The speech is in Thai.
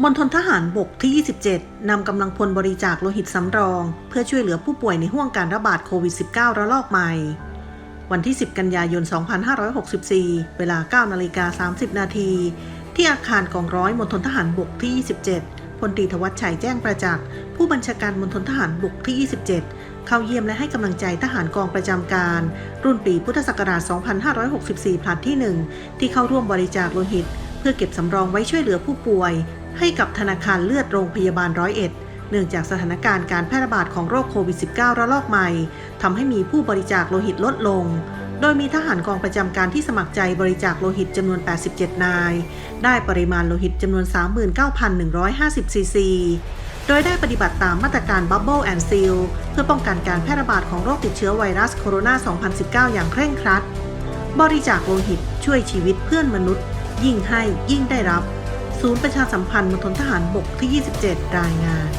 มณฑลทหารบกที่ 27 นำกำลังพลบริจาคโลหิตสำรอง เพื่อช่วยเหลือผู้ป่วยในห่วงการระบาดโควิด -19 ระลอกใหม่ วันที่ 10 กันยายน 2564 เวลา 9 นาฬิกา 30 นาที ที่อาคารกองร้อยมณฑลทหารบกที่ 27 พลตรีธวัชชัยแจ้งประจักษ์ ผู้บัญชาการมณฑลทหารบกที่ 27 เข้าเยี่ยมและให้กำลังใจทหารกองประจำการ รุ่นปีพุทธศักราช 2564ผลัดที่ 1 ที่เข้าร่วมบริจาคโลหิต เพื่อเก็บสำรองไว้ช่วยเหลือผู้ป่วย ให้กับธนาคารเลือดโรงพยาบาลร้อยเอ็ดเนื่องจากสถานการณ์การแพร่ระบาดของโรคโควิด -19 ระลอกใหม่ทำให้มีผู้บริจาคโลหิตลดลง โดยมีทหารกองประจำการที่สมัครใจบริจาคโลหิตจำนวน 87 นาย ได้ปริมาณโลหิตจำนวน 39,150 ซีซี โดยได้ปฏิบัติตามมาตรการ Bubble and Seal เพื่อป้องกันการแพร่ระบาดของโรคติดเชื้อไวรัสโคโรนา 2019 อย่างเคร่งครัด บริจาคโลหิตช่วยชีวิตเพื่อนมนุษย์ ยิ่งให้ยิ่งได้รับ ศูนย์ประชาสัมพันธ์มณฑลทหารบกที่ 27 รายงาน